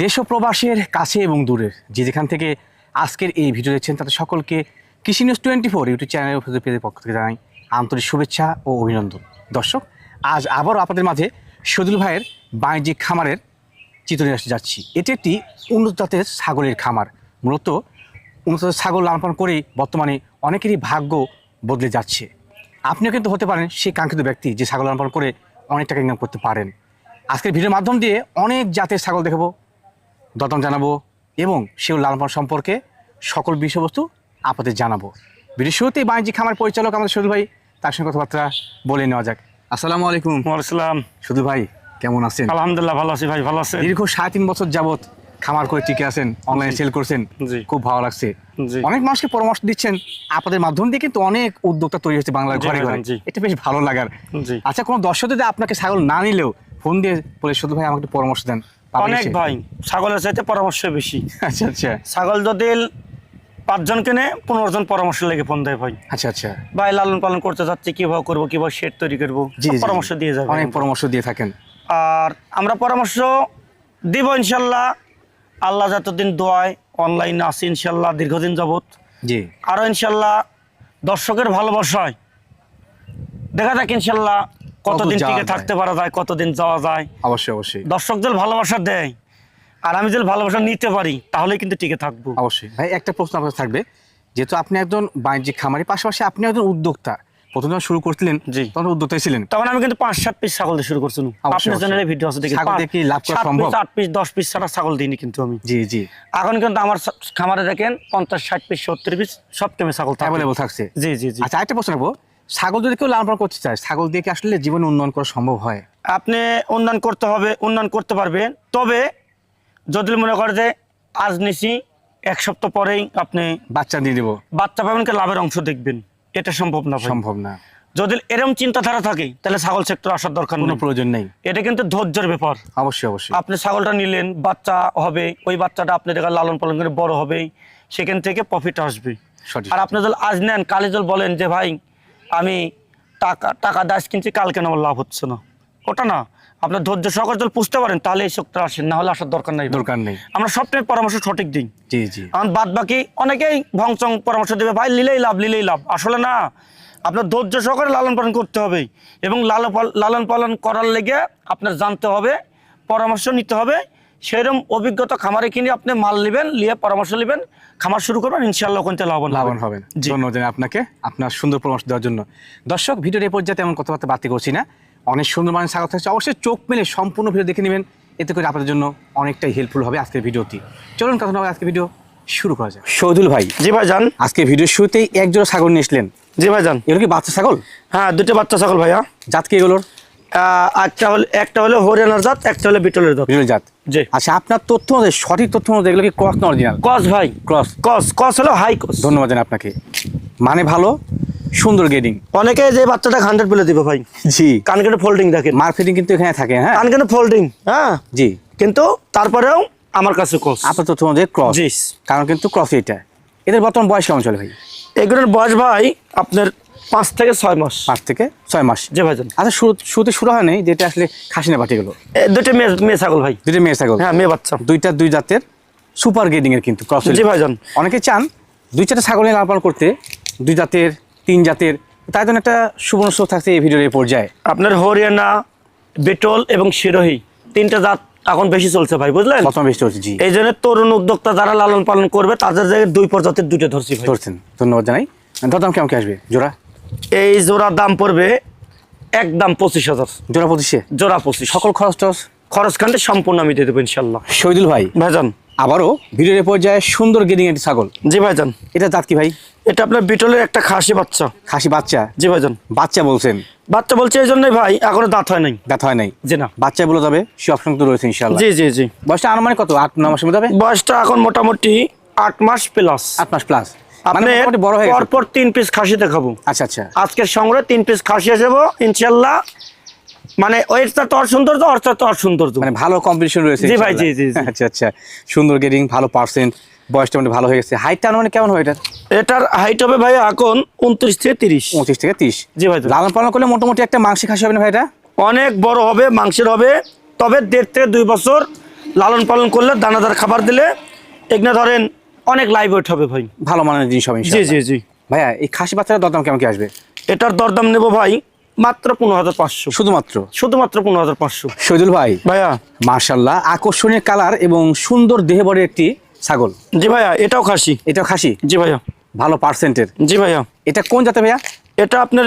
দেশ ও প্রবাসের কাছে এবং দূরের। যে যেখান থেকে আজকের এই ভিডিও দেখছেন, তাদের সকলকে কৃষি news twenty four YouTube channel পেজের পক্ষ থেকে জানাই আন্তরিক শুভেচ্ছা ও অভিনন্দন। দর্শক, আজ আবারও আপনাদের মাঝে সদুল ভাইয়ের বাণিজ্যিক খামারের চিত্র নিয়ে আসতে যাচ্ছি। এটি একটি উন্নত জাতের ছাগলের খামার। মূলত উন্নত জাতের ছাগল লালন করেই বর্তমানে অনেকেরই ভাগ্য বদলে যাচ্ছে। আপনিও কিন্তু হতে পারেন সেই কাঙ্ক্ষিত ব্যক্তি যে ছাগল লালন করে অনেক টাকা ইনকাম করতে পারেন। আজকের ভিডিওর মাধ্যম দিয়ে অনেক জাতের ছাগল দেখাবো। দতম জানাব এবং সেও লালন সম্পর্কে সকল বিষয়বস্তু আপনাদের জানাব। ভিডিও শুরুতেই বাণিজ্যিক খামার পরিচালক আমাদের সদু ভাই তার সঙ্গে কথাবার্তা বলে নেওয়া যাক। আসসালামু আলাইকুম। ওয়ালাইকুম সদু ভাই কেমন আছেন? আলহামদুলিল্লাহ ভালো আছি ভাই ভালো আছে দীর্ঘ সাড়ে তিন বছর যাবত খামার করে টিকে আছেন অনলাইনে সেল করছেন খুব ভালো লাগছে। অনেক মানুষকে পরামর্শ দিচ্ছেন আপনাদের মাধ্যম দিয়ে কিন্তু অনেক উদ্যোক্তা তৈরি হচ্ছে বাংলার ঘরে ঘরে। এটা বেশ ভালো লাগার। আচ্ছা কোনো দর্শক যদি আপনাকে ছাগল না নিলেও ফোন দিয়ে বলে শুধু ভাই আমাকে পরামর্শ দেন। অনেক ভাই ছাগলের চাইতে পরামর্শ বেশি। আচ্ছা আচ্ছা। ছাগল যদি পাঁচজন কেনে পনেরো জন পরামর্শ লেগে ফোন দেয় ভাই। আচ্ছা আচ্ছা। ভাই লালন পালন করতে যাচ্ছি কীভাবে করব কীভাবে শেড তৈরি করব পরামর্শ দিয়ে যাবে। অনেক পরামর্শ দিয়ে থাকেন। আর আমরা পরামর্শ দিব ইনশাল্লাহ। আল্লাহ যতদিন দোয়ায় অনলাইনে আসি ইনশাল্লাহ দীর্ঘদিন যাবৎ। জি। আরও ইনশাল্লাহ দর্শকের ভালোবাসায়। দেখা যাক ইনশাল্লাহ কতদিন টিকে থাকতে পারা যায় কতদিন যাওয়া যায়? অবশ্যই অবশ্যই। দর্শক যদি ভালোবাসা দেয়। আর আমি যদি ভালোবাসা নিতে পারি তাহলে কিন্তু টিকে থাকব। অবশ্যই। ভাই একটা প্রশ্ন আপনার থাকবে। যেহেতু আপনি একজন বাণিজ্যিক খামারি পাশাপাশি আপনি একজন উদ্যোক্তা। প্রথম যখন শুরু করছিলেন। তখন উদ্যোক্তাই ছিলেন। তখন আমি কিন্তু পাঁচ সাত পিস ছাগল দিয়ে শুরু করছিলাম। অবশ্যই, আপনার। চ্যানেলে ভিডিও আছে দেখি। ছাগল কি লাভ করা সম্ভব? পিস আট পিস দশ পিস ছাড়া ছাগল দিইনি কিন্তু আমি। জি জি। এখন কিন্তু আমার খামারে দেখেন পঞ্চাশ ষাট পিস সত্তর পিস সব টাইমে ছাগল অ্যাভেলেবল থাকছে। জি জি জি। আচ্ছা একটা প্রশ্ন রাখব। ছাগল যদি কেউ লালন পালন করতে চায় ছাগল দিয়ে কি আসলে জীবনে উন্নয়ন করা সম্ভব হয়? আপনি উন্নয়ন করতে হবে উন্নয়ন করতে পারবেন। তবে যদি মনে করে যে আজ নিছি এক সপ্তাহ পরেই আপনি বাচ্চা দিয়ে দেবো। বাচ্চা পাবেন কি লাভের অংশ দেখবেন। এটা সম্ভব না সম্ভব না। যদি এরকম চিন্তাধারা থাকে তাহলে ছাগল সেক্টর আসার দরকার কোনো প্রয়োজন নেই। এটা কিন্তু ধৈর্যের ব্যাপার। অবশ্যই অবশ্যই। আপনি ছাগলটা নিলেন বাচ্চা হবে ওই বাচ্চাটা আপনি দেখা লালন পালন করে বড় হবে সেখান থেকে প্রফিট আসবে। সঠিক আর আপনি যদি আজ নেন কালে যদি বলেন যে ভাই আমি টাকা টাকা দাস কিনছি কাল কেন আমার লাভ হচ্ছে না। ওটা না আপনার ধৈর্য সহকারে যদি পুষতে পারেন তাহলে এই শক্তি আসেন না হলে আসার দরকার নাই। দরকার নেই। আমরা সবটাই পরামর্শ সঠিক দিই। জি জি। আমার বাদ বাকি অনেকেই ভংচং পরামর্শ দেবে ভাই লিলেই লাভ লিলেই লাভ। আসলে না আপনার ধৈর্য সহকারে লালন পালন করতে হবে। এবং লালন লালন পালন করার লেগে আপনার জানতে হবে পরামর্শ নিতে হবে সেরকম অভিজ্ঞতা খামারে কিনে আপনি মাল নেবেন নিয়ে পরামর্শ নেবেন খামার শুরু করবেন ইনশাল্লাহ ওখানে লাভবান লাভবান হবেন। জি। ধন্যবাদ আপনাকে আপনার সুন্দর পরামর্শ দেওয়ার জন্য। দর্শক ভিডিওর এই পর্যায়ে তেমন কথাবার্তা বাড়তি করছি না। অনেক সুন্দর মানে স্বাগত থাকছে। অবশ্যই চোখ মেলে সম্পূর্ণ ভিডিও দেখে নেবেন। এতে করে আপনাদের জন্য অনেকটাই হেল্পফুল হবে আজকের ভিডিওটি। চলুন কথা হবে আজকে ভিডিও শুরু করা যায় শহীদুল ভাই। জি ভাই যান আজকে ভিডিওর শুরুতেই এক জোড়া ছাগল নিয়ে এসলেন। জি ভাই যান এগুলো কি বাচ্চা ছাগল? হ্যাঁ দুটো বাচ্চা ছাগল ভাইয়া। জাত কি এগুলোর? আহ, একটা হলো একটা হলো হরিয়ানার জাত একটা হলো বিটলের জাত। বিরল জাত। আচ্ছা আপনার তথ্য সঠিক তথ্য এগুলো কি ক্রস না অরিজিনাল কস ভাই ক্রস কস কস হলো হাই কস ধন্যবাদ জানাই আপনাকে। মানে ভালো সুন্দর গেডিং অনেকে যে বাচ্চাটা হান্ড্রেড বলে দিবে ভাই। জি। কান কেটে ফোল্ডিং দেখেন। মার্কেটিং কিন্তু এখানে থাকে হ্যাঁ? কান ফোল্ডিং হ্যাঁ? জি। কিন্তু তারপরেও আমার কাছে কস আপনার তথ্য অনুযায়ী ক্রস কারণ কিন্তু ক্রস এটা এদের বর্তমান বয়স কেমন চলে ভাই? এগুলোর বয়স ভাই আপনার পাঁচ থেকে ছয় মাস। পাঁচ থেকে ছয় মাস। জি ভাইজান। আচ্ছা শুরু শুরুতে শুরু হয় নাই যেটা আসলে খাসিনা গেলো দুটো মেয়ে মেয়ে ছাগল ভাই। দুইটা মেয়ে ছাগল? হ্যাঁ মেয়ে বাচ্চা। দুইটা দুই জাতের সুপার গ্রেডিং এর কিন্তু ক্রস জি ভাইজান। অনেকে চান দুই চারটা ছাগল নিয়ে লালন করতে দুই জাতের তিন জাতের। তাই জন্য একটা সুবর্ণ সুযোগ থাকছে এই ভিডিওর এই পর্যায়ে। আপনার হরিয়ানা বেটল এবং শিরোহী তিনটা জাত এখন বেশি চলছে ভাই বুঝলেন? প্রথম বেশি চলছে জি। এই জন্য তরুণ উদ্যোক্তা যারা লালন পালন করবে তাদের জায়গায় দুই প্রজাতির দুইটা ধরছি ধরছেন। ধন্যবাদ জানাই। দরদাম কেমন কি আসবে? জোড়া? এই জোড়ার দাম পড়বে একদম পঁচিশ হাজার। জোড়া পঁচিশে? জোড়া পঁচিশ। সকল খরচ টরচ? খরচ খানটা সম্পূর্ণ আমি দিয়ে দেবো ইনশাল্লাহ। শহীদুল ভাই ভাইজান। আবারও ভিডিওর পর্যায়ে সুন্দর গ্রেডিং একটি ছাগল। জি ভাইজান। এটা জাত কি ভাই? এটা আপনার বিটলের একটা খাসি বাচ্চা। খাসি বাচ্চা? জি ভাইজান। বাচ্চা বলছেন? বাচ্চা বলছে এই জন্যই ভাই এখনও দাঁত হয় নাই। দাঁত হয় নাই? জি না। বাচ্চা বলে যাবে সে অপশন কিন্তু রয়েছে ইনশাল্লাহ। জি জি জি। বয়সটা আনুমানিক কত? আট ন মাসের মধ্যে বয়সটা এখন মোটামুটি আট মাস প্লাস আট মাস প্লাস মানে বড় হয়ে গেছে। পরপর তিন পিস আচ্ছা আচ্ছা। আজকের সংগ্রহ তিন পিস খাসি আসব ইনশাল্লাহ মানে তো সৌন্দর্য তো সৌন্দর্য। মানে ভালো কম্পিটিশন রয়েছে জি ভাই, জি, জি। আচ্ছা আচ্ছা। সুন্দর ভালো পার্সেন্ট বয়সটা মানে ভালো হয়ে গেছে। হাইটটা আনুমানিক কেমন হবে এটা? এটার হাইট হবে ভাই এখন উনত্রিশ থেকে তিরিশ। পঁচিশ থেকে তিরিশ। জি ভাই লালন পালন করলে মোটামুটি একটা মাংসি খাসি হবে না ভাই এটা? অনেক বড় হবে মাংসের হবে। তবে দেড় থেকে দুই বছর লালন পালন করলে দানাদার খাবার দিলে এগুলো ধরেন অনেক লাইভ ওয়েট হবে ভাই। ভালো মানের জিনিস হবে জি জি জি। ভাইয়া এই খাসি বাচ্চাটা দরদাম কেমন কি আসবে? এটার দরদাম নেব ভাই মাত্র পনেরো হাজার পাঁচশো। শুধুমাত্র? শুধুমাত্র পনেরো হাজার পাঁচশো। শহীদুল ভাই ভাইয়া। মার্শাল্লাহ আকর্ষণীয় কালার এবং সুন্দর দেহবরের একটি ছাগল। জি ভাইয়া এটাও খাসি। এটা খাসি? জি ভাইয়া। ভালো পার্সেন্টের জি ভাইয়া। এটা কোন জাতে ভাইয়া? এটা আপনার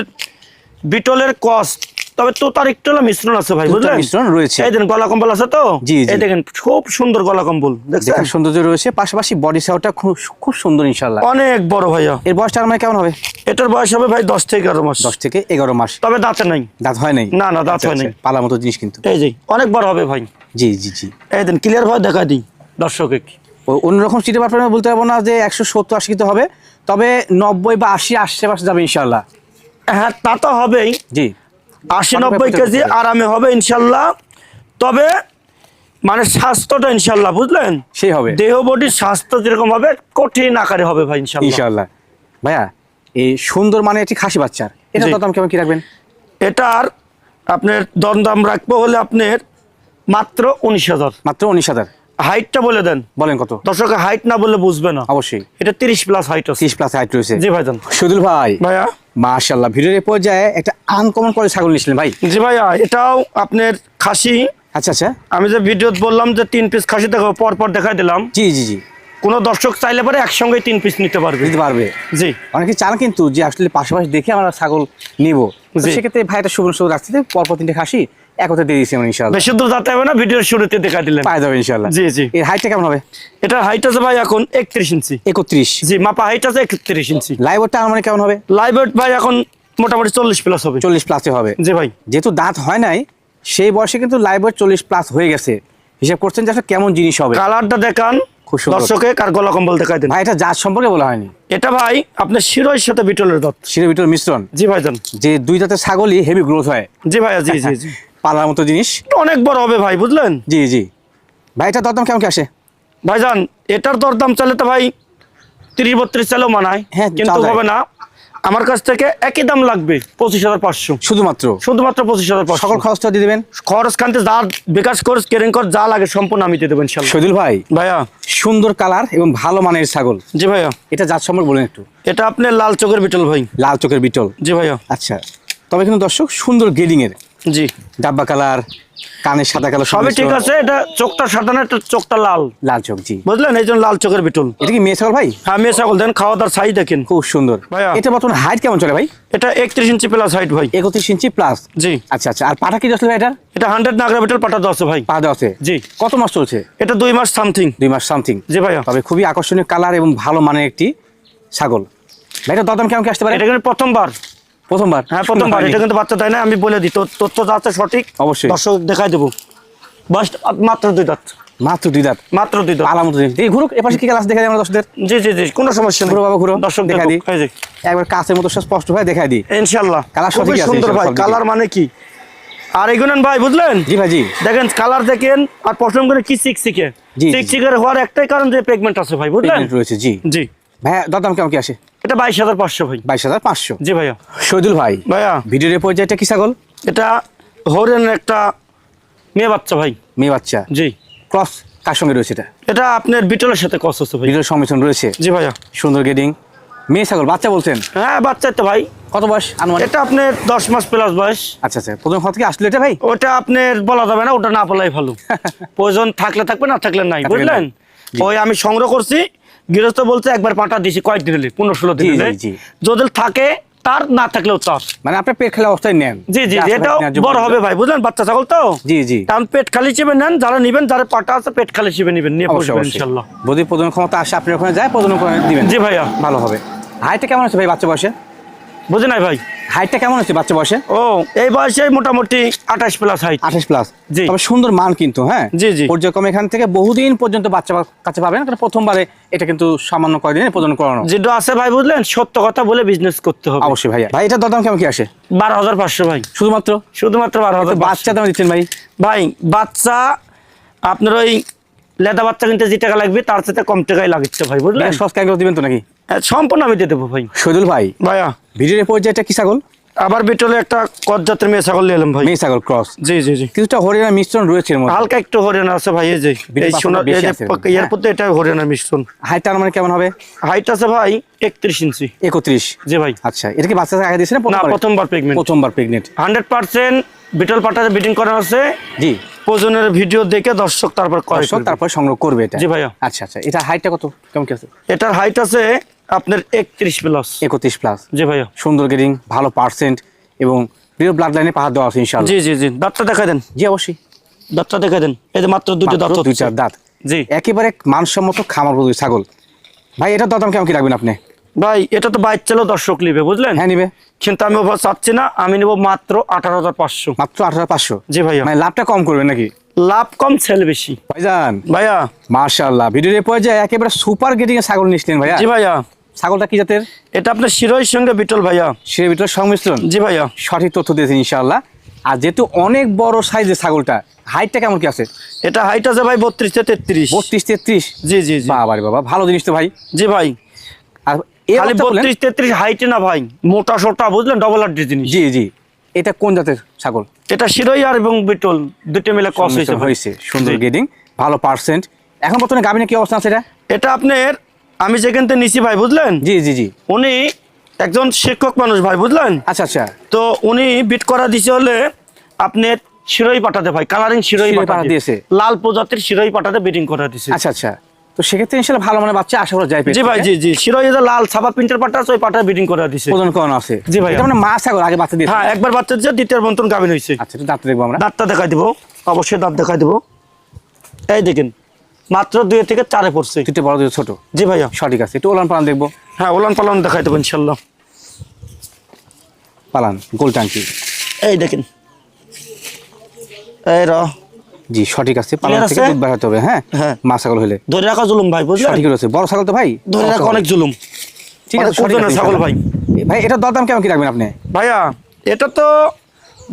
বিটলের কস্ট তবে তো তার একটু মিশ্রণ আছে ভাই বুঝলেন? মিশ্রণ রয়েছে। এই দেখেন গলা কম্বল আছে তো? জি। এই দেখেন খুব সুন্দর গলা কম্বল দেখার সৌন্দর্য রয়েছে। পাশাপাশি বডি সাউটা খুব খুব সুন্দর ইনশাল্লাহ অনেক বড় ভাইয়া। এর বয়সটা মানে কেমন হবে? এটার বয়স হবে ভাই দশ থেকে এগারো মাস। দশ থেকে এগারো মাস। তবে দাঁতে নাই। দাঁত হয় নাই? না, না, দাঁত আচ্ছা, হয় নাই। পালা মতো জিনিস কিন্তু। এই যে অনেক বড় হবে ভাই। জি জি জি। এই দেন ক্লিয়ার ভাবে দেখা দিই দর্শকে ও অন্যরকম সিটি পারফরমেন্স বলতে পারব না যে একশো সত্তর আশি হবে তবে নব্বই বা আশি আশেপাশে যাবে ইনশাল্লাহ হ্যাঁ তা তো হবেই। জি। আশি নব্বই কেজি। আরামে হবে ইনশাল্লাহ। তবে মানে স্বাস্থ্যটা ইনশাল্লাহ বুঝলেন? সেই হবে। দেহ বডির স্বাস্থ্য যেরকম হবে কঠিন আকারে হবে ভাই ইনশাল্লাহ। ইনশাল্লাহ। ভাইয়া এই সুন্দর মানে একটি খাসি বাচ্চার এটা। দাম কেমন কি রাখবেন? এটার আপনার দরদাম রাখব হলে আপনার মাত্র উনিশ হাজার। মাত্র উনিশ হাজার। হাইটটা বলে দেন। বলেন কত? দর্শকের হাইট না বলে বুঝবে না। অবশ্যই। এটা তিরিশ প্লাস হাইট তিরিশ প্লাস হাইট রয়েছে। জি ভাইজান। সুদুল ভাই। ভাইয়া? মাশাল্লাহ ভিডিওর পর্যায়ে একটা আনকমন করে ছাগল নিয়েছিলেন ভাই। জি ভাই এটাও আপনার খাসি। আচ্ছা আচ্ছা। আমি যে ভিডিও বললাম যে তিন পিস খাসি দেখো পর পর দেখাই দিলাম। জি জি জি। কোনো দর্শক চাইলে পরে একসঙ্গে তিন পিস নিতে পারবে। নিতে পারবে। জি। অনেকে চান কিন্তু যে আসলে পাশাপাশি দেখে আমরা ছাগল নিব। সেক্ষেত্রে ভাই একটা শুভ শুভ রাখছি পরপর তিনটে খাসি একত্রে দিয়ে দিচ্ছি আমরা ইনশাল্লাহ বেশি দূর যেতে হবে না ভিডিওর শুরুতে দেখা দিলেন। পাওয়া যাবে ইনশাল্লাহ জি, জি। এর হাইটটা কেমন হবে? এটার হাইট আছে ভাই এখন একত্রিশ ইঞ্চি। একত্রিশ। জি মাপা হাইট আছে একত্রিশ ইঞ্চি। লাইভটা আমার কেমন হবে? ভাই এখন মোটামুটি চল্লিশ প্লাস হবে। চল্লিশ প্লাসে হবে। জি ভাই। যেহেতু দাঁত হয় নাই সেই বয়সে কিন্তু লাইভ চল্লিশ প্লাস হয়ে গেছে। হিসাব করছেন যে আসলে কেমন জিনিস হবে। কালারটা দেখান। দর্শকে কার গলা কম্বল দেখাই দেন। ভাই এটা জাত সম্পর্কে বলা হয়নি। এটা ভাই আপনার শিরোর সাথে বিটলের দত। শিরে ভিতর মিশ্রণ। জি ভাইজান। যে দুই ছাগলই হেভি গ্রোথ হয়। জি ভাইয়া জি জি জি। পালার মতো জিনিস। এটা অনেক বড় হবে ভাই বুঝলেন? জি জি। ভাই এটা দরদাম কেমন কি আসে? ভাইজান এটার দরদাম চালে তো ভাই তিরিশ বত্রিশ চালেও মানায় হ্যাঁ, কিন্তু হবে না। আমার কাছ থেকে একই দাম লাগবে পঁচিশ হাজার পাঁচশো। শুধুমাত্র? শুধুমাত্র পঁচিশ হাজার পাঁচশো। সকল খরচটা দিয়ে দেবেন? খরচ খানতে যা বিকাশ খরচ কেরিং খরচ যা লাগে সম্পূর্ণ আমি দিয়ে দেবেন শহীদুল ভাই ভাইয়া। সুন্দর কালার এবং ভালো মানের ছাগল। জি ভাইয়া। এটা জাত সম্পর্কে বলেন একটু। এটা আপনার লাল চোখের বিটল ভাই। লাল চোখের বিটল। জি ভাইয়া। আচ্ছা তবে কিন্তু দর্শক সুন্দর গ্রেডিং এর। জি। ডাব্বা কালার কানের সাদা কালার সবই ঠিক আছে এটা চোখটা সাদা না এটা চোখটা লাল। লাল চোখ জি। বুঝলেন? এই জন্য লাল চোখের বিটল। এটা কি মেয়ে ছাগল ভাই? হ্যাঁ মেয়ে ছাগল। দেন খাওয়া দাওয়ার সাই দেখেন। খুব সুন্দর। এটা বর্তমানে হাইট কেমন চলে ভাই? এটা একত্রিশ ইঞ্চি প্লাস হাইট ভাই। একত্রিশ ইঞ্চি প্লাস জি। আচ্ছা আচ্ছা। আর পাটা কি আসলে ভাই এটার এটা হান্ড্রেড নাগরা বিটল পাঠা দেওয়া আছে ভাই। পা আছে। জি। কত মাস চলছে? এটা দুই মাস সামথিং দুই মাস সামথিং জি ভাইয়া। তবে খুবই আকর্ষণীয় কালার এবং ভালো মানের একটি ছাগল। ভাই এটা দরদাম কেমন কি আসতে পারে? এটা কিন্তু প্রথমবার। প্রথমবার? হ্যাঁ প্রথমবার। এটা কিন্তু বাচ্চা দেয় না আমি বলে দিই। তোর তথ্য আছে সঠিক অবশ্যই। দর্শক দেখাই দেবো। বাস মাত্র দুই দাঁত। মাত্র দুই দাঁত? মাত্র দুই দাঁত। আলামত ঘুরুক এপাশে কি ক্লাস দেখা যায় আমরা দর্শকদের? জি জি জি কোনো সমস্যা নেই। বাবা, ঘুরো। দর্শক দেখা দিই। একবার কাছের মতো স্পষ্ট দেখাই দিই। কালার আছে, সুন্দর ভাই। কালার মানে কি? আর ভাই বুঝলেন? জি ভাই জি। দেখেন কালার দেখেন আর পছন্দ করে কি। চিকচিকের হওয়ার একটাই কারণ যে পেগমেন্ট আছে ভাই বুঝলেন? রয়েছে জি। জি। ভাইয়া দরদাম কেমন কি আসে? এটা বাইশ হাজার পাঁচশো ভাই। বাইশ হাজার পাঁচশো? জি ভাইয়া। শহীদুল ভাই ভাইয়া। ভিডিওর পর্যায়টা কি ছাগল? এটা হরেনের একটা মেয়ে বাচ্চা ভাই। মেয়ে বাচ্চা? জি। ক্রস কার সঙ্গে রয়েছে এটা? এটা আপনার বিটলের সাথে ক্রস হচ্ছে ভাই। ভিডিওর সংমিশ্রণ রয়েছে? জি ভাইয়া। সুন্দর গেডিং। মেয়ে ছাগল বাচ্চা বলছেন? হ্যাঁ বাচ্চা তো ভাই। কত বয়স আনুমান এটা আপনার দশ মাস প্লাস বয়স। আচ্ছা আচ্ছা। প্রথম কথা কি আসলে এটা ভাই? ওটা আপনার বলা যাবে না ওটা না বলাই ভালো। প্রয়োজন থাকলে থাকবে না থাকলে নাই বুঝলেন। ওই আমি সংগ্রহ করছি গৃহস্থ বলছে একবার পাঠা দিছি কয়েকদিন হলে পনেরো ষোলো দিন। যদি থাকে তার না থাকলেও তার মানে আপনি পেট খালি অবস্থায় নেন। জি জি এটাও বড় হবে ভাই বুঝলেন? বাচ্চা ছাগল তো? জি জি। কারণ পেট খালি হিসেবে নেন যারা নিবেন যারা পাটা আছে পেট খালি হিসেবে নিবেন নিয়ে যদি প্রজনন ক্ষমতা আসে আপনি ওখানে যায় প্রজনন করে দিবেন। জি ভাইয়া ভালো হবে। হাইটটা কেমন আছে ভাই বাচ্চা বয়সে? বুঝে নাই ভাই? হাইটটা কেমন আছে বাচ্চা বয়সে? ও এই বয়সে মোটামুটি আঠাশ প্লাস হাইট আঠাশ প্লাস জি। তবে সুন্দর মান কিন্তু হ্যাঁ? জি, জি। পর্যায়ক্রমে এখান থেকে বহুদিন পর্যন্ত বাচ্চা কাছে পাবেন কারণ প্রথমবারে এটা কিন্তু সামান্য কয়দিনে প্রজনন করানো। যেটা আছে ভাই বুঝলেন? সত্য কথা বলে বিজনেস করতে হবে। অবশ্যই ভাইয়া। ভাই এটা দরদাম কেমন কি আসে? বারো হাজার পাঁচশো ভাই। শুধুমাত্র? শুধুমাত্র বারো হাজার বাচ্চা দাম দিচ্ছেন ভাই। ভাই বাচ্চা আপনার ওই লেদা বাচ্চা কিনতে যে টাকা লাগবে তার সাথে কম টাকাই লাগছে ভাই বুঝলেন? সস ক্যাঙ্গুলো দিবেন তো নাকি? সম্পূর্ণ আমি দিয়ে দেবো ভাই। শহীদুল ভাই ভাইয়া। ভিডিওর পর্যায়টা কি ছাগল? আবার বিটলে একটা জাতের মেয়ে ছাগল ভাই। মেয়ে ছাগল ক্রস জি জি জি। কিছুটা হরিয়ানা মিশ্রণ রয়েছে হালকা একটু হরিয়ানা আছে ভাই এই যে এর প্রতি এটা মিশ্রণ। হাইট মানে কেমন হবে? হাইট আছে ভাই একত্রিশ ইঞ্চি। একত্রিশ? জি ভাই। আচ্ছা এটা কি বাচ্চা আগে দিয়েছে না প্রথমবার? প্রেগনেন্ট প্রথমবার প্রেগনেন্ট হান্ড্রেড পার্সেন্ট বিটল পাটাতে বিটিং করা আছে। জি। প্রয়োজনের ভিডিও দেখে দর্শক তারপর দর্শক তারপর সংগ্রহ করবে এটা। জি ভাইয়া। আচ্ছা আচ্ছা এটা হাইটটা কত? কেমন কি আছে? এটার হাইট আছে আপনার একত্রিশ প্লাস একত্রিশ প্লাস জি ভাইয়া। সুন্দর গেডিং ভালো পার্সেন্ট এবং প্রিয় ব্লাড লাইনে পাহাড় দেওয়া আছে ইনশাল্লাহ জি জি জি। দাঁতটা দেখা দেন। জি অবশ্যই। দাঁতটা দেখা দেন। এই যে মাত্র দুটো দাঁত দুই চার দাঁত। জি। একেবারে মানসম্মত খামার ছাগল। ভাই এটা দাম কেমন কি রাখবেন আপনি? ভাই এটা তো বাইক চালেও দর্শক নিবে বুঝলেন? হ্যাঁ নিবে। কিন্তু আমি ওভার চাচ্ছি না আমি নেব মাত্র আঠারো হাজার পাঁচশো। মাত্র আঠারো পাঁচশো? জি ভাইয়া। মানে লাভটা কম করবেন নাকি? লাভ কম সেল বেশি। ভাইজান। ভাইয়া। মার্শাল্লাহ ভিডিওর পর্যায়ে একেবারে সুপার গেটিং এ ছাগল নিচ্ছিলেন ভাইয়া। জি ভাইয়া। ছাগলটা কি জাতের? এটা আপনার শিরোইর সঙ্গে বিটল ভাইয়া। সে বিটল সংমিশ্রণ? জি ভাইয়া। সঠিক তথ্য দিয়েছেন ইনশাআল্লাহ। আর যেহেতু অনেক বড় সাইজের ছাগলটা হাইটটা কেমন কি আছে? এটা হাইট আছে ভাই বত্রিশ তেত্রিশ। বত্রিশ তেত্রিশ জি জি জি। বাবা বাবা ভালো জিনিস তো ভাই। জি ভাই। আর খালি বত্রিশ তেত্রিশ হাইটে না ভাই। মোটা সোটা বুঝলেন? ডবল হাড্ডি জিনিস। জি জি। এটা কোন জাতের ছাগল? এটা শিরোই আর এবং বিটল দুটো মিলে কস হয়েছে হয়েছে সুন্দর গেডিং ভালো পার্সেন্ট এখন বর্তমানে গাবিনে কি অবস্থা আছে এটা? এটা আপনার আমি যেখান থেকে নিছি ভাই বুঝলেন? জি জি জি। উনি একজন শিক্ষক মানুষ ভাই বুঝলেন? আচ্ছা আচ্ছা। তো উনি বিট করা দিছে হলে আপনার শিরোই পাঠাতে ভাই কালারিং শিরোই পাঠা দিয়েছে। দিয়েছে লাল প্রজাতির শিরোই পাঠাতে বিটিং করা দিছে। আচ্ছা আচ্ছা। তো সেক্ষেত্রে ইনশাল্লাহ ভালো মানে বাচ্চা আশা করা যায় জি ভাই জি জি। শিরোই যে লাল ছাপা প্রিন্টের পাঠা আছে ওই পাঠা বিটিং করা দিছে। প্রদান করানো আছে। জি। এটা মানে মা ছাগল আগে বাচ্চা দিয়ে হ্যাঁ একবার বাচ্চা দিচ্ছে দ্বিতীয় বন্তন গাভিন হয়েছে আচ্ছা দাঁত দেখব আমরা। দাঁতটা দেখাই দিব। অবশ্যই দাঁত দেখাই দিব। এই দেখেন মাত্র দুই থেকে চারে পড়ছে। দুটো বড় দুটো ছোট। জি ভাইয়া। সঠিক আছে একটু ওলান পালান দেখব। হ্যাঁ ওলান পালন দেখাই দেবো ইনশাল্লাহ। পালান গোল টাঙ্কি এই দেখেন। এই র। জি সঠিক আছে পালান থেকে আছে? দুধ বাড়াতে হবে হ্যাঁ? হ্যাঁ। মা ছাগল হলে ধরে রাখা জুলুম ভাই বুঝলেন? সঠিক রয়েছে বড় ছাগল তো ভাই। ধরে রাখা অনেক জুলুম। ঠিক আছে সঠিক আছে, ছাগল ভাই। ভাই এটা দরদাম কেমন কি রাখবেন আপনি? ভাইয়া এটা তো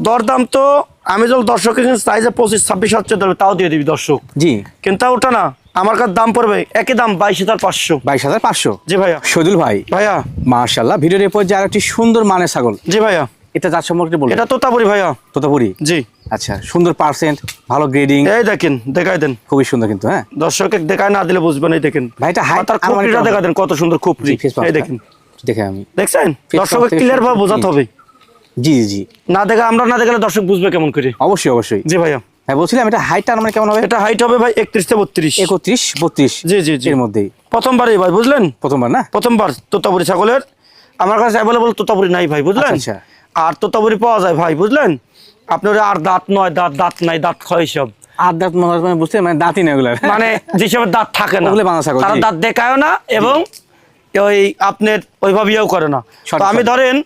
দরদাম তো আমি যখন দর্শকের সাইজে পঁচিশ ছাব্বিশ হচ্ছে ধরবে তাও দিয়ে দিবি দর্শক। জি। কিন্তু ওটা না আমার কাছে দাম পড়বে একই দাম বাইশ হাজার পাঁচশো। বাইশ হাজার পাঁচশো? জি ভাইয়া। শহীদুল ভাই। ভাইয়া। মার্শাল্লাহ ভিডিওর এরপর যে আর একটি সুন্দর মানের ছাগল। জি ভাইয়া। এটা যার সম্পর্কে বলব এটা তোতাপুরি ভাইয়া। তোতাপুরি? জি। আচ্ছা সুন্দর পার্সেন্ট ভালো গ্রেডিং এই দেখেন দেখাই দেন। খুবই সুন্দর কিন্তু হ্যাঁ? দর্শককে দেখায় না দিলে বুঝবেন এই দেখেন। ভাই, এটা height তার খুপড়িটা কেমন? দেখা দেন কত সুন্দর খুপড়ি এই দেখেন। দেখে আমি দেখছেন? দর্শক ক্লিয়ার ভাবে বোঝাতে হবে। জি জি। না দেখা আমরা না দেখালে দর্শক বুঝবে কেমন করে। অবশ্যই অবশ্যই। জি ভাইয়া। হ্যাঁ বলছিলাম এটা হাইটটা মানে কেমন হবে? এটা হাইট হবে ভাই একত্রিশ থেকে বত্রিশ। একত্রিশ বত্রিশ। জি জি জি। এর মধ্যেই। প্রথমবারই ভাই বুঝলেন? প্রথমবার না? প্রথমবার তোতাপুরি ছাগলের। আমার কাছে অ্যাভেলেবল তোতাপুরি নাই ভাই বুঝলেন? আচ্ছা, আর তোতাপুরি পাওয়া যায় ভাই বুঝলেন? আপনার আর দাঁত নয় দাঁত দাঁত নাই দাঁত ক্ষয় সব। আর দাঁত মনে মানে বুঝতে মানে দাঁতই না ওগুলো মানে যেসব দাঁত থাকে না। ওগুলো বাংলা ছাগল, তারা দাঁত দেখায়ও না এবং ওই আপনার ওইভাবে ইয়েও করে না। তো আমি ধরেন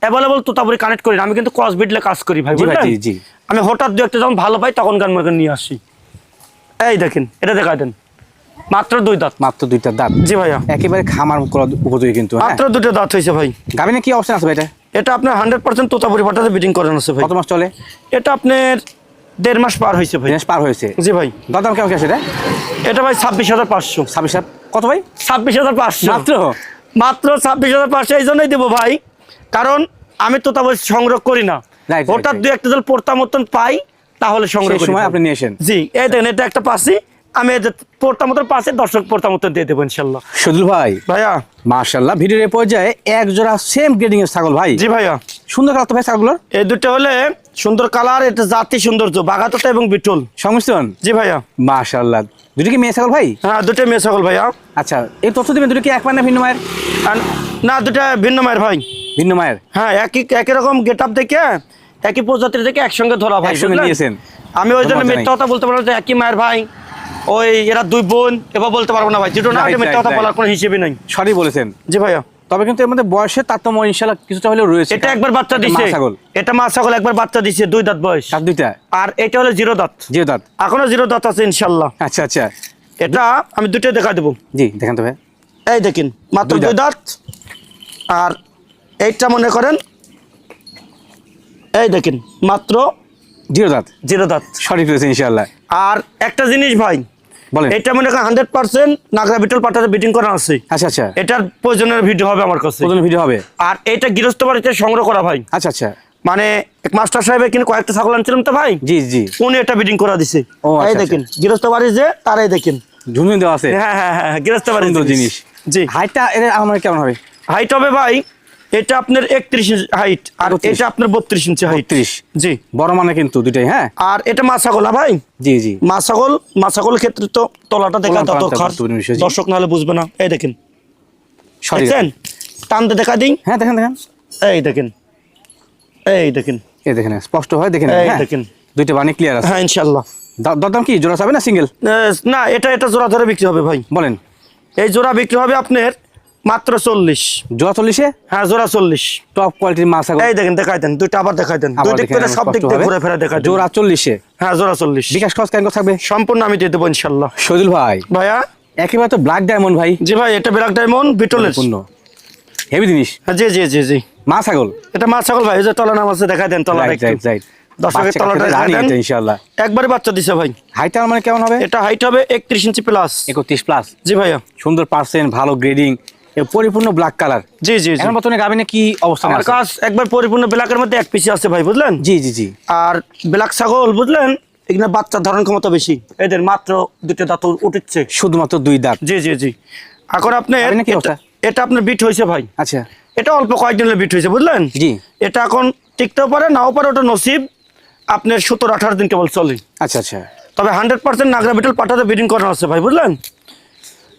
অ্যাভেলেবল তোতাপুরি কানেক্ট করি না। আমি কিন্তু ক্রস বিটলে কাজ করি ভাই বুঝলেন? জি, জি। আমি হঠাৎ দু একটা যখন ভালো পাই তখন গান মার্কেট নিয়ে আসি। এই দেখেন এটা দেখাই দেন। মাত্র দুই দাঁত। মাত্র দুইটা দাঁত। জি ভাইয়া। একেবারে খামার করা উপযোগী কিন্তু হ্যাঁ? মাত্র দুটো দাঁত হয়েছে ভাই। গাবিনে কি অবস্থান আছে ভাই এটা? এটা আপনার হান্ড্রেড পার্সেন্ট তোতাপুরি পাঠাতে বিটিং করেন আছে ভাই। কত মাস চলে? এটা আপনার দেড় মাস পার হয়েছে ভাই। পার হয়েছে? জি ভাই। দাম কেমন কি আছে এটা? এটা ভাই ছাব্বিশ হাজার পাঁচশো। ছাব্বিশ হাজার- কত ভাই? ছাব্বিশ হাজার পাঁচশো। মাত্র? মাত্র ছাব্বিশ হাজার পাঁচশো এই জন্যই দেবো ভাই। কারণ আমি তো তা সংগ্রহ করি না। হঠাৎ দু একটা জল পড়তা মতন পাই তাহলে সংগ্রহ সময় আপনি নিয়ে আসেন। জি এই দেখেন এটা একটা পাশি আমি এই যে পড়তা মতন পাশে দর্শক পড়তা মতন দিয়ে দেবো ইনশাল্লাহ। শহীদুল ভাই ভাইয়া। মার্শাল্লাহ ভিডিওর এই পর্যায়ে এক জোড়া সেম গ্রেডিং এর ছাগল ভাই। জি ভাইয়া। সুন্দর কালার তো ভাই ছাগলগুলোর? এই দুটো হলে সুন্দর কালার এটা জাতি সৌন্দর্য বাগাতটা এবং বিটল সংমিশ্রণ জি ভাইয়া। মার্শাল্লাহ দুটো কি মেয়ে ছাগল ভাই? হ্যাঁ দুটো মেয়ে ছাগল ভাইয়া। আচ্ছা এই তথ্য দিবেন দুটো কি এক মানে ভিন্ন মায়ের না দুটা ভিন্ন মায়ের ভাই। ভিন্ন মায়ের? হ্যাঁ একই একই রকম গেট আপ দেখে একই প্রজাতির দেখে একসঙ্গে ধরা ভাই নিয়েছেন। আমি ওই জন্য মিথ্যা কথা বলতে পারব যে একই মায়ের ভাই ওই এরা দুই বোন এবার বলতে পারব না ভাই যেটা না মিথ্যা কথা বলার কোনো হিসেবে নাই। সঠিক বলেছেন। জি ভাইয়া। তবে কিন্তু এর মধ্যে বয়সের তারতম্য ইনশাল্লাহ কিছুটা হলেও রয়েছে। এটা একবার বাচ্চা দিছে। এটা মা ছাগল একবার বাচ্চা দিছে দুই দাঁত বয়স। সাত দুইটা? আর এটা হলো জিরো দাঁত। জিও দাঁত। এখনও জিরো দাঁত আছে ইনশাল্লাহ আচ্ছা আচ্ছা। এটা আমি দুটোই দেখা দেবো। জি দেখেন তো ভাই এই দেখেন মাত্র দুই দাঁত। আর এইটা মনে করেন এই দেখেন মাত্র জিরো দাঁত। জিরো দাঁত। সঠিক রয়েছে ইনশাল্লাহ আর একটা জিনিস ভাই বলেন। এটা মনে করেন হান্ড্রেড পার্সেন্ট নাগরা বিটল পাটাতে বিটিং করা আছে। আচ্ছা আচ্ছা। এটার প্রয়োজনের ভিডিও হবে আমার কাছে। প্রথম ভিডিও হবে। আর এটা গৃহস্থ বাড়িতে সংগ্রহ করা ভাই। আচ্ছা আচ্ছা। মানে মাস্টার সাহেব কিন্তু কয়েকটা ছাগল আনছিলাম তো ভাই। জি জি। উনি এটা বিডিং করা দিছে। ও, আচ্ছা, এই দেখেন গৃহস্থ বাড়ি যে তারাই দেখেন। ঝুমঝুম দেওয়া আছে। হ্যাঁ হ্যাঁ হ্যাঁ হ্যাঁ, জিনিস। জি। হাইটটা এর আমার কেমন হবে? হাইট হবে ভাই এটা আপনার একত্রিশ ইঞ্চি হাইট আর এটা আপনার বত্রিশ ইঞ্চি হাইট 32 জি। বড় মানে কিন্তু দুইটাই হ্যাঁ? আর এটা মা ছাগল না ভাই? জি জি। মা ছাগল মা ছাগলের ক্ষেত্রে তো তলাটা দেখা বিষয়, দর্শক নাহলে বুঝবে না। এই দেখেন। সরি দেখছেন? টানতে দেখা দিই। হ্যাঁ দেখেন দেখেন। এই দেখেন। এই দেখেন। এই দেখেন স্পষ্ট হয় দেখেন এই হ্যাঁ? দেখেন। দুইটা বানি ক্লিয়ার আছে। হ্যাঁ ইনশাল্লাহ দরদাম কি? জোড়া যাবে না সিঙ্গেল না এটা এটা জোড়া ধরে বিক্রি হবে ভাই। বলেন। এই জোড়া বিক্রি হবে আপনার মাত্র চল্লিশ। জোড়া চল্লিশে? হ্যাঁ জোড়া চল্লিশ। টপ কোয়ালিটির মাছ এই দেখেন দেখাই দেন দুইটা আবার দেখাই দেন। দুই দিক করে সব দিক হবে। ঘুরে ফেরা দেন জোড়া চল্লিশে? হ্যাঁ জোড়া চল্লিশ। বিকাশ খরচ কেন থাকবে? সম্পূর্ণ আমি দিয়ে দেবো ইনশাল্লাহ শহীদুল ভাই। ভাইয়া? একেবারে তো ব্ল্যাক ডায়মন্ড ভাই। জি ভাই এটা ব্ল্যাক ডায়মন্ড বিটলের পূর্ণ হেভি জিনিস। হ্যাঁ, জি জি জি জি। মা ছাগল? এটা মাছ ছাগল ভাই এই যে তলা নাম আছে দেখাই দেন তলা রাইট রাইট দর্শকের তলাটা দেখাই দেন ইনশাআল্লাহ। একবারে বাচ্চা দিছে ভাই। হাইটটা মানে কেমন হবে? এটা হাইট হবে একত্রিশ ইঞ্চি প্লাস একত্রিশ প্লাস জি ভাইয়া। সুন্দর পার্সেন্ট ভালো গ্রেডিং পরিপূর্ণ ব্ল্যাক কালার জি জি জি। এখন বর্তমানে গাবিনে কি অবস্থা আমার কাজ একবার পরিপূর্ণ ব্ল্যাকের মধ্যে এক পিসি আছে ভাই বুঝলেন? জি জি জি। আর ব্ল্যাক ছাগল বুঝলেন? এখানে বাচ্চার ধারণ ক্ষমতা বেশি। এদের মাত্র দুটো দাঁত উঠছে। শুধুমাত্র দুই দাঁত। জি জি জি। এখন আপনার আপনি? এটা আপনার বিট হয়েছে ভাই। আচ্ছা। এটা অল্প কয়েকদিনের বিট হয়েছে বুঝলেন? জি। এটা এখন টিকতেও পারে নাও পারে ওটা নসিব। আপনার সত্তর আঠারো দিন কেবল চলে। আচ্ছা আচ্ছা। তবে হান্ড্রেড পার্সেন্ট নাগরা বিটল পাঠাতে বিডিং করানো আছে ভাই বুঝলেন?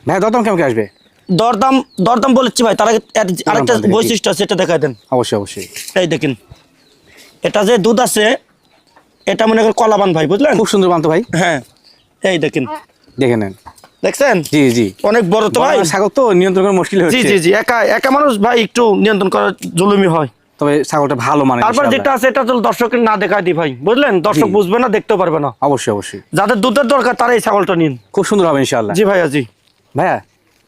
ভাই দরদাম কেমন আসবে? দরদাম দরদাম বলেছি ভাই তার আগে আরেকটা বৈশিষ্ট্য আছে এটা দেখাই দেন। অবশ্যই অবশ্যই। এই দেখেন এটা যে দুধ আছে এটা মনে করেন কলাবান ভাই বুঝলেন? খুব সুন্দর বান্ত ভাই। হ্যাঁ এই দেখেন। দেখে নেন। দেখছেন? জি জি। অনেক বড় তো ভাই। ছাগল তো নিয়ন্ত্রণ করা মুশকিল জি জি জি একা একা মানুষ ভাই একটু নিয়ন্ত্রণ করা জুলুমি হয়। তবে ছাগলটা ভালো মানে তারপর যেটা আছে এটা তো দর্শকের না দেখাই দিই ভাই। বুঝলেন? দর্শক বুঝবে না দেখতেও পারবে না। অবশ্যই অবশ্যই। যাদের দুধের দরকার তারা এই ছাগলটা নিন। খুব সুন্দর হবে ইনশাআল্লাহ। জি ভাইয়া জি। ভাইয়া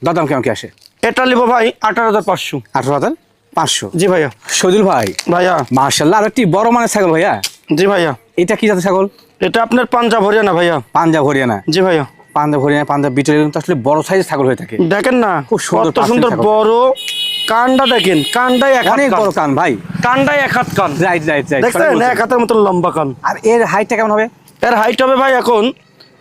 দরদাম কেমন কি আসে? এটা নিবো ভাই আঠারো হাজার পাঁচশো। আঠারো হাজার পাঁচশো। জি ভাইয়া। শহীদুল ভাই ভাইয়া। মার্শাল্লাহ আর একটি বড় মানের ছাগল ভাইয়া। জি ভাইয়া। এটা কি জাতের ছাগল? এটা আপনার পাঞ্জাব হরিয়ানা ভাইয়া। পাঞ্জাব হরিয়ানা। জি ভাইয়া। পাঞ্জাব হরিয়ানা পাঞ্জাব বিটল আসলে বড় সাইজের ছাগল হয়ে থাকে। দেখেন না খুব সুন্দর সুন্দর বড় কানটা দেখেন কানটাই এক অনেক কান। বড় কান ভাই। কানটাই এক হাত কান। রাইট রাইট রাইট দেখছেন? এক হাতের মতো লম্বা কান। আর এর হাইটটা কেমন হবে? এর হাইট হবে ভাই এখন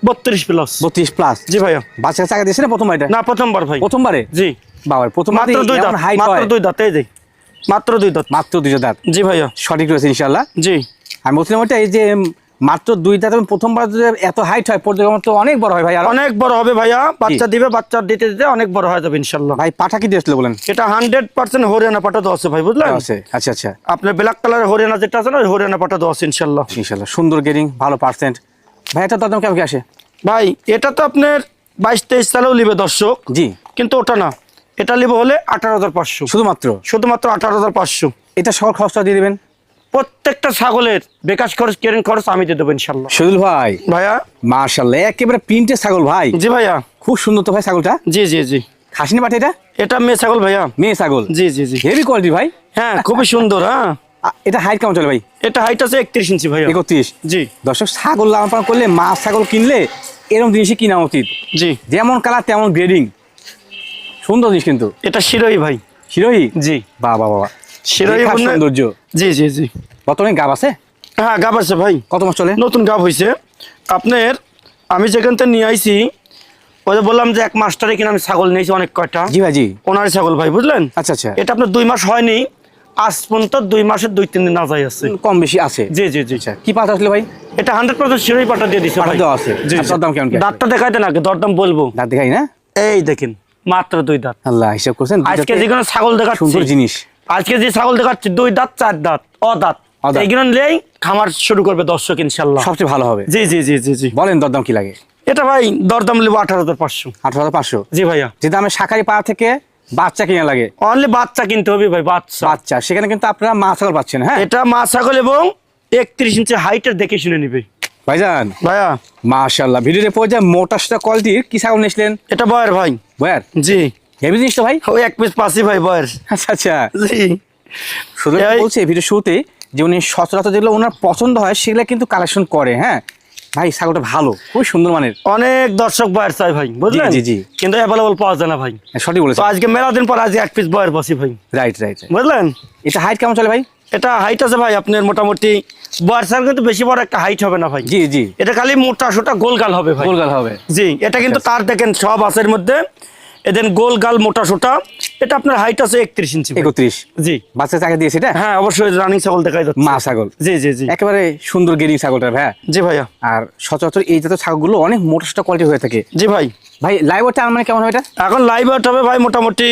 বত্রিশ প্লাস বত্রিশ প্লাস জি ভাইয়া। বাচ্চা চাকা দিয়েছে না প্রথমবার এটা না প্রথমবার ভাই। প্রথমবারে? জি। বাবার প্রথমবার মাত্র দুই দাঁত মাত্র দুই দাঁত এই মাত্র দুই দাঁত। মাত্র দুইটা দাঁত। জি ভাইয়া। সঠিক রয়েছে ইনশাল্লাহ জি। আমি বলছিলাম ওটা এই যে মাত্র দুই দাঁত প্রথমবার যদি এত হাইট হয় পর্যন্ত তো অনেক বড় হয় ভাই। আর অনেক বড় হবে ভাইয়া। বাচ্চা দিবে বাচ্চা দিতে দিতে অনেক বড় হয়ে যাবে ইনশাল্লাহ। ভাই পাঠা কি দিয়েছিল বলেন? এটা হান্ড্রেড পার্সেন্ট হরিয়ানা পাটা তো আছে ভাই বুঝলেন? আছে আচ্ছা আচ্ছা। আপনার ব্ল্যাক কালার হরিয়ানা যেটা আছে না ওই হরিয়ানা তো আছে ইনশাল্লাহ। ইনশাল্লাহ সুন্দর গেরিং ভালো পার্সেন্ট ভাই এটা দাম কেমন কি আসে? ভাই এটা তো আপনার বাইশ তেইশ সালেও নিবে দর্শক। জি। কিন্তু ওটা না। এটা নিবে হলে আঠারো হাজার পাঁচশো। শুধুমাত্র? শুধুমাত্র আঠারো হাজার পাঁচশো। এটা সকল খরচটা দিয়ে দিবেন? প্রত্যেকটা ছাগলের বিকাশ খরচ কেরেন খরচ আমি দিয়ে দেবো ইনশাল্লাহ। শহীদুল ভাই ভাইয়া? মার্শাল্লাহ একেবারে প্রিন্টের ছাগল ভাই। জি ভাইয়া। খুব সুন্দর তো ভাই ছাগলটা? জি জি জি। খাসিনি পাঠে এটা? এটা মেয়ে ছাগল ভাইয়া। মেয়ে ছাগল? জি জি জি। হেভি কোয়ালিটি ভাই? হ্যাঁ খুবই সুন্দর হ্যাঁ। এটা হাইট কেমন চলে ভাই? এটা হাইট আছে একত্রিশ ইঞ্চি ভাইয়া। একত্রিশ? জি। দর্শক ছাগল লালন পালন করলে মাছ ছাগল কিনলে এরকম জিনিসই কিনা উচিত। জি। যেমন কালার তেমন গ্রেডিং সুন্দর জিনিস কিন্তু। এটা শিরোই ভাই। শিরোহি? জি। বাবা বাবা দেখার সৌন্দর্য। জি জি জি। বর্তমানে গাব আছে? হ্যাঁ গাব আছে ভাই। কত মাস চলে? নতুন গাব হয়েছে আপনার আমি যেখান থেকে নিয়ে আইছি ওই যে বললাম যে এক মাস্টারে কিনা আমি ছাগল নিয়েছি অনেক কয়টা। জি ভাই জি। ওনার ছাগল ভাই বুঝলেন? আচ্ছা আচ্ছা। এটা আপনার দুই মাস হয়নি আজ পর্যন্ত দুই মাসের দুই তিন দিন না যাই আছে। কম বেশি আছে? জি জি জি। আচ্ছা কি পাতা আসলে ভাই? এটা হান্ড্রেড পার্সেন্ট শিরোই পাটা দিয়ে পাঠা দেওয়া আছে। জি, দরদাম কেমন? দাঁতটা দেখাই দেন আগে দরদাম বলব। দাঁত দেখাই না? এই দেখেন মাত্র দুই দাঁত। আল্লাহ হিসাব করছেন আজকে দুইটাতে যেগুলো ছাগল দেখাচ্ছি। সুন্দর জিনিস। আজকে যে ছাগল দেখাচ্ছি দুই দাঁত চার দাঁত অদাঁত। এইগুলো নিলেই খামার শুরু করবে দর্শক ইনশাল্লাহ সবচেয়ে ভালো হবে। জি জি জি জি জি। বলেন দরদাম কি লাগে? এটা ভাই দরদাম নেব আঠারো হাজার পাঁচশো। আঠারো হাজার পাঁচশো? জি ভাইয়া। যে দামে শাকারি পাড়া থেকে বাচ্চা কিনা লাগে। অনলি বাচ্চা কিনতে হবে ভাই বাচ্চা। বাচ্চা সেখানে কিন্তু আপনারা মাছ ছাগল পাচ্ছেন হ্যাঁ? এটা মা ছাগল এবং একত্রিশ ইঞ্চি হাইটের দেখে শুনে নিবে। ভাইজান? ভাইয়া। মাশাল্লাহ ভিডিওতে পড়ে যায় মোটা কোয়ালিটির কি ছাগল নিয়েছিলেন? এটা বয়ের ভাই। বয়ার? জি। হেভি জিনিস তো ভাই? ওই এক পিস পাসি ভাই বয়ের আচ্ছা আচ্ছা। জি। শুধু বলছে ভিডিও শুরুতে যে উনি সচরাচর যেগুলো ওনার পছন্দ হয় সেগুলো কিন্তু কালেকশন করে হ্যাঁ? ভাই ছাগলটা ভালো খুবই সুন্দর মানের। অনেক দর্শক বয়ের চাই ভাই বুঝলেন? জি, জি। কিন্তু অ্যাভেলেবল পাওয়া যায় না ভাই। হ্যাঁ, সঠিক তো আজকে মেলা দিন পর আজকে এক পিস বয়ের বসি ভাই। রাইট রাইট বুঝলেন? এটা হাইট কেমন চলে ভাই? এটা হাইট আছে ভাই আপনার মোটামুটি বয়ের সার কিন্তু বেশি বড় একটা হাইট হবে না ভাই। জি জি। এটা খালি মোটা সোটা গোলগাল হবে ভাই। গোলগাল হবে। জি এটা কিন্তু তার দেখেন সব আছে এর মধ্যে। এদের গোল গাল মোটা সোটা এটা আপনার হাইট আছে একত্রিশ ইঞ্চি একত্রিশ? জি। বাচ্চা চাকা দিয়েছে এটা? হ্যাঁ অবশ্যই রানিং ছাগল দেখাই যাচ্ছে। মা ছাগল। জি জি জি। একেবারে সুন্দর গেরিং ছাগলটা ভাই জি ভাইয়া। আর সচরাচর এই জাতীয় ছাগলগুলো অনেক মোটা সোটা কোয়ালিটি হয়ে থাকে। জি ভাই। ভাই লাইভ টান মানে কেমন হবে এটা? এখন লাইভ আউট হবে ভাই মোটামুটি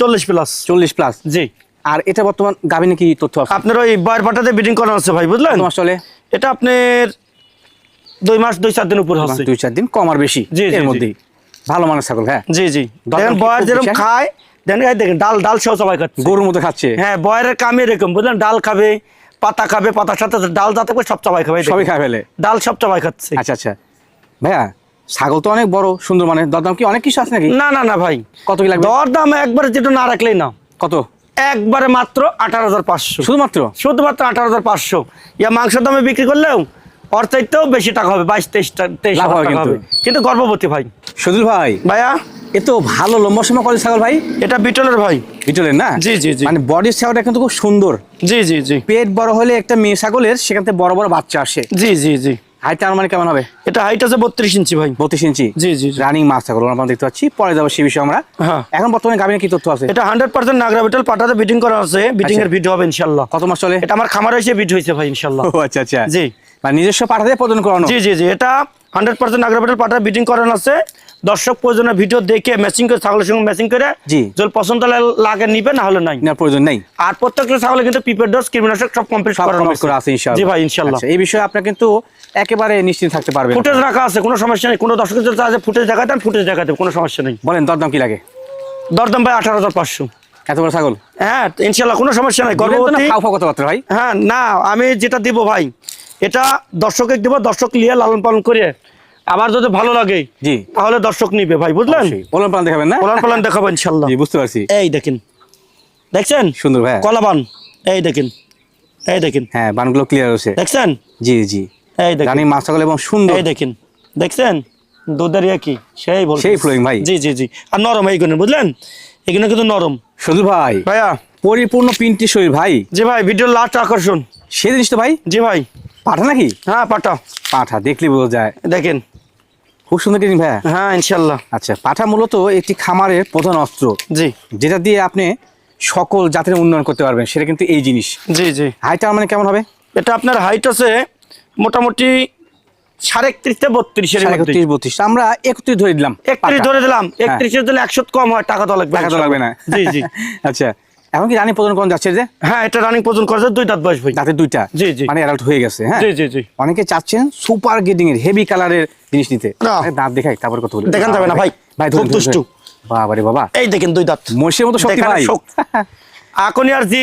চল্লিশ প্লাস চল্লিশ প্লাস জি। আর এটা বর্তমান গাভিনে কি তথ্য আছে? আপনার ওই বয়ের পাটাতে বিডিং করা আছে ভাই বুঝলেন? চলে? এটা আপনার দুই মাস দুই চার দিন উপর হচ্ছে। দুই চার দিন কম আর বেশি জি, এর মধ্যেই। ভালো মানের ছাগল হ্যাঁ? জি জি। দরদাম দেখেন খুব যেরকম খায় এই দেখেন ডাল ডাল সহ সবাই খাচ্ছে। গরুর মতো খাচ্ছে? হ্যাঁ বয়ের কামে এরকম বুঝলেন? ডাল খাবে পাতা খাবে পাতার সাথে ডাল যাতে করে সব সবাই খাবে। সবই খায় ফেলে? ডাল সব সবাই খাচ্ছে। আচ্ছা আচ্ছা। ভাইয়া ছাগল তো অনেক বড় সুন্দর মানে দরদাম কি অনেক কিছু আছে নাকি? না না না ভাই। কত কি লাগবে? দর দাম একবারে যেটা না রাখলেই না। কত? একবারে মাত্র আঠারো হাজার পাঁচশো। শুধুমাত্র? শুধুমাত্র আঠারো হাজার পাঁচশো। ইয়া মাংসের দামে বিক্রি করলেও চাইতেও বেশি টাকা হবে বাইশ তেইশ তেইশ টাকা হবে। কিন্তু গর্ভবতী ভাই। সজুল ভাই ভাইয়া? এ তো ভালো লম্বা সময় করে ছাগল ভাই। এটা বিটলের ভাই। বিটলের না? জি, জি, জি। মানে বডির ছাগলটা কিন্তু খুব সুন্দর। জি জি জি। পেট বড় হলে একটা মেয়ে ছাগলের সেখান থেকে বড় বড় বাচ্চা আসে। জি জি জি। হাইট কেমন হবে? এটা হাইট আছে বত্রিশ ইঞ্চি ভাই। বত্রিশ ইঞ্চি জি, জি, জি। রানিং মাছ ছাগল আমরা দেখতে পাচ্ছি। পরে যাব সে বিষয়ে আমরা। হ্যাঁ। এখন বর্তমানে গাভিনে কি তথ্য আছে? এটা হান্ড্রেড পার্সেন্ট নাগরা বিটল পাটাতে বিটিং করা আছে। বিটিং এর আচ্ছা। ভিডিও হবে ইনশাল্লাহ কত মাস চলে? এটা আমার খামার হয়েছে বিট হয়েছে ভাই ইনশাল্লাহ আচ্ছা আচ্ছা। জি। মানে নিজস্ব পাঠাতে প্রদান করানো? জি জি জি। এটা হান্ড্রেড পার্সেন্ট নাগরা বিটল পাটা বিটিং করানো আছে। দর্শক প্রয়োজনের ভিডিও দেখে ম্যাচিং করে ছাগলের সঙ্গে ম্যাচিং করে জি। যদি পছন্দ লাগে নিবে না হলে নাই। নেওয়ার প্রয়োজন নেই। আর প্রত্যেকটা ছাগলে কিন্তু পিপের ডোজ কীটনাশক সব কমপ্লিট করা আছে ইনশাআল্লাহ। জি ভাই ইনশাল্লাহ আচ্ছা, এই বিষয়ে আপনার কিন্তু একেবারে নিশ্চিন্ত থাকতে পারবেন। ফুটেজ রাখা আছে কোনো সমস্যা নেই। কোনো দর্শকের যদি চায় ফুটেজ দেখাতে ফুটেজ দেখাতে কোনো সমস্যা নেই। বলেন দরদাম কি লাগে? দরদাম ভাই আঠারো হাজার পাঁচশো। এত বড় ছাগল? হ্যাঁ ইনশাল্লাহ কোনো সমস্যা নেই। না গর্ভবতী কথাবার্তা ভাই? হ্যাঁ না আমি যেটা দিব ভাই এটা দর্শকের দিব দর্শক নিয়ে লালন পালন করে আবার যদি ভালো লাগে জি। তাহলে দর্শক নিবে ভাই বুঝলেন। বলুন প্লান দেখাবেন না? পালন পালন দেখাবো ইনশাল্লাহ। জি বুঝতে পারছি। এই দেখেন। দেখছেন? সুন্দর ভাই। কলাবান। এই দেখেন। এই দেখেন। হ্যাঁ বানগুলো ক্লিয়ার হচ্ছে দেখছেন? জি জি। এই দেখেন। রানিং মাছ ছাগল এবং সুন্দর। এই দেখেন। দেখছেন? দুধের ইয়ে কি? সেই বল সেই flowing ভাই। জি জি জি। আর নরম এইগুলো বুঝলেন? এগুলো কিন্তু নরম। শুধু ভাই। ভাইয়া। পরিপূর্ণ পিনটি শরীর ভাই। জি ভাই ভিডিও লাস্ট আকর্ষণ। সেই জিনিস তো ভাই? জি ভাই। পাঠা নাকি? হ্যাঁ পাঠা। পাঠা দেখলে বোঝা যায়। দেখেন। খুব সুন্দর কিনি ভাইয়া? হ্যাঁ ইনশাল্লাহ। আচ্ছা পাঠা মূলত একটি খামারের প্রধান অস্ত্র। জি। যেটা দিয়ে আপনি সকল জাতের উন্নয়ন করতে পারবেন সেটা কিন্তু এই জিনিস। জি জি। হাইটা মানে কেমন হবে? এটা আপনার হাইট আছে মোটামুটি সাড়ে একত্রিশ থেকে বত্রিশের একত্রিশ বত্রিশ। আমরা একত্রিশ ধরে দিলাম একত্রিশ ধরে দিলাম। একত্রিশের দিলে একশো কম হয় টাকা তো লাগবে। টাকা তো লাগবে না। জি জি। আচ্ছা। এখন কি রানী কোন যাচ্ছে যে হ্যাঁ এটা রানিং পর্যন্ত করেছে দুই দাঁত বয়স ভাই। দাঁতের দুইটা? জি, জি। মানে অ্যাডাল্ট হয়ে গেছে হ্যাঁ? জি জি জি। অনেকে চাচ্ছেন সুপার গেডিং এর হেভি কালারের জিনিস নিতে। দাঁত দেখাই তারপর কত বলি। দেখান যাবে না ভাই। ভাই খুব দুষ্টু। বাবা রে বাবা। এই দেখেন দুই দাঁত। মহিষের মতো শক্তি ভাই। আর জি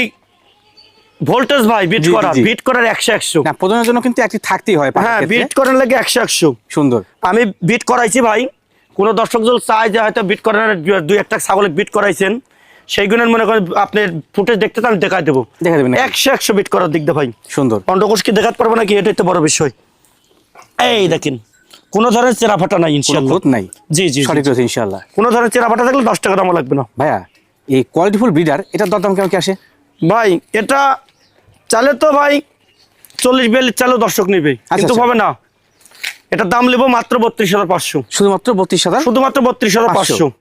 ভোল্টেজ ভাই বিট করা বিট করার একশো একশো। না জন্য কিন্তু একটি থাকতেই হয় হ্যাঁ বিট করার লাগে একশো একশো। সুন্দর। আমি বিট করাইছি ভাই। কোন দর্শক চায় যে হয়তো বিট করানোর দুই একটা ছাগলে বিট করাইছেন। সেই গুণের মনে করেন আপনার ফুটেজ দেখতে আমি দেখাই দেবো। দেখা দেবেন? একশো একশো বিট করার দিক দিয়ে ভাই। সুন্দর। অন্ডকোষ কি দেখাতে পারব নাকি? এটাই তো বড় বিষয়। এই দেখেন কোনো ধরনের চেরা ফাটা নাই ইনশাল্লাহ নাই? জি জি সঠিক রয়েছে ইনশাল্লাহ কোনো ধরনের চেরা ফাটা থাকলে দশ টাকা দাম লাগবে না। ভাইয়া এই কোয়ালিটিফুল ব্রিডার এটার দরদাম কেমন কি আসে? ভাই এটা চালে তো ভাই চল্লিশ বিয়াল্লিশ চালেও দর্শক নিবে। কিন্তু আচ্ছা। হবে না। এটার দাম নেব মাত্র বত্রিশ হাজার পাঁচশো। শুধুমাত্র বত্রিশ হাজার? শুধুমাত্র বত্রিশ হাজার। পাঁচশো।